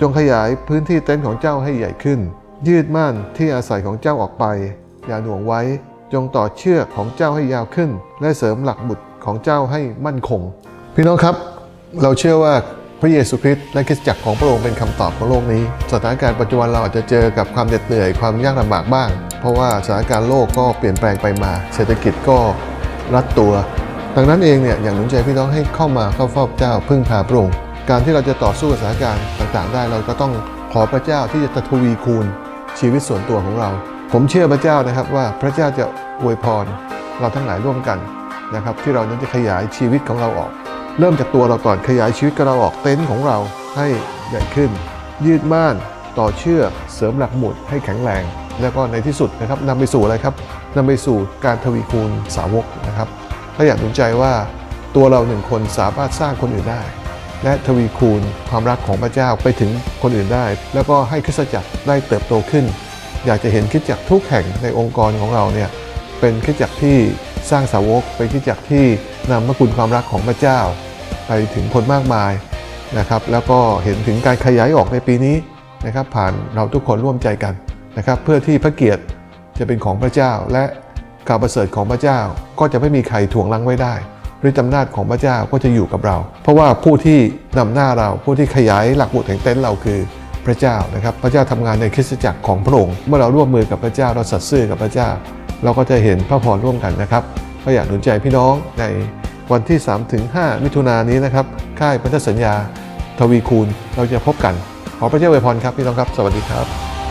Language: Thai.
จงขยายพื้นที่เต็นท์ของเจ้าให้ใหญ่ขึ้น ยืดม่านที่อาศัยของเจ้าออกไป อย่าหน่วงไว้ จงต่อเชือกของเจ้าให้ยาวขึ้น และเสริมหลักบุตรของเจ้าให้มั่นคง พี่น้องครับ เราเชื่อว่าพระเยซูคริสต์และคริสตจักรของพระองค์เป็นคำตอบของโลกนี้ สถานการณ์ปัจจุบันเราอาจจะเจอกับความเหน็ดเหนื่อยความยากลำบากบ้าง เพราะว่าสถานการณ์โลกก็เปลี่ยนแปลงไปมา เศรษฐกิจก็รัดตัว ดังนั้นเองเนี่ยอย่างหนุนใจพี่น้องให้เข้ามาเข้าเฝ้าเจ้าพึ่งพาพระองค์ การที่เราจะต่อสู้กับสถานการณ์ต่างๆ ได้เราก็ต้องขอพระเจ้าที่จะทวีคูณชีวิตส่วนตัวของเรา ผมเชื่อพระเจ้านะครับว่าพระเจ้าจะอวยพรเราทั้งหลายร่วมกันนะครับที่เรานั้นจะขยายชีวิตของเราออก เริ่มจากตัวเราก่อนขยายชีวิตของเราออกเต็นท์ของเราให้ใหญ่ขึ้น ยืดม่านต่อเชือกเสริมหลักหมุดให้แข็งแรง แล้วก็ในที่สุดนะครับนำไปสู่อะไรครับนำไปสู่การทวีคูณสาวกนะครับก็อยากหนุนใจว่าตัวเราหนึ่งคนสามารถสร้างคนอื่นได้ และทวีคูณความรักของพระเจ้าไปถึงคนอื่นได้ แล้วก็ให้คริสตจักรได้เติบโตขึ้น อยากจะเห็นคริสตจักรทุกแห่งในองค์กรของเราเนี่ยเป็นคริสตจักรที่สร้างสาวกเป็นคริสตจักรที่นำพระคุณความรักของพระเจ้า ไปถึงคนมากมายนะครับแล้วก็เห็นถึงการขยายออกในปีนี้นะครับผ่านเราทุกคนร่วมใจกันนะครับเพื่อที่พระเกียรติจะเป็นของพระเจ้าและข่าวประเสริฐของพระเจ้าก็จะไม่มีใครถ่วงลังไว้ได้ ฤทธิอำนาจของพระเจ้าก็จะอยู่กับเรา เพราะว่าผู้ที่นำหน้าเราผู้ที่ขยายหลักบุตรแห่งเต็นท์เราคือพระเจ้านะครับ พระเจ้าทำงานในคริสตจักรของพระองค์เมื่อเราร่วมมือกับพระเจ้าเราสัตย์ซื่อกับพระเจ้า เราก็จะเห็นพระพรร่วมกันนะครับก็อยากหนุนใจพี่น้องในวันที่ 3-5 มิถุนายนนี้นะครับค่ายพันธสัญญา ทวีคูณเราจะพบกัน ขอพระเจ้าอวยพรครับพี่น้องครับ สวัสดีครับ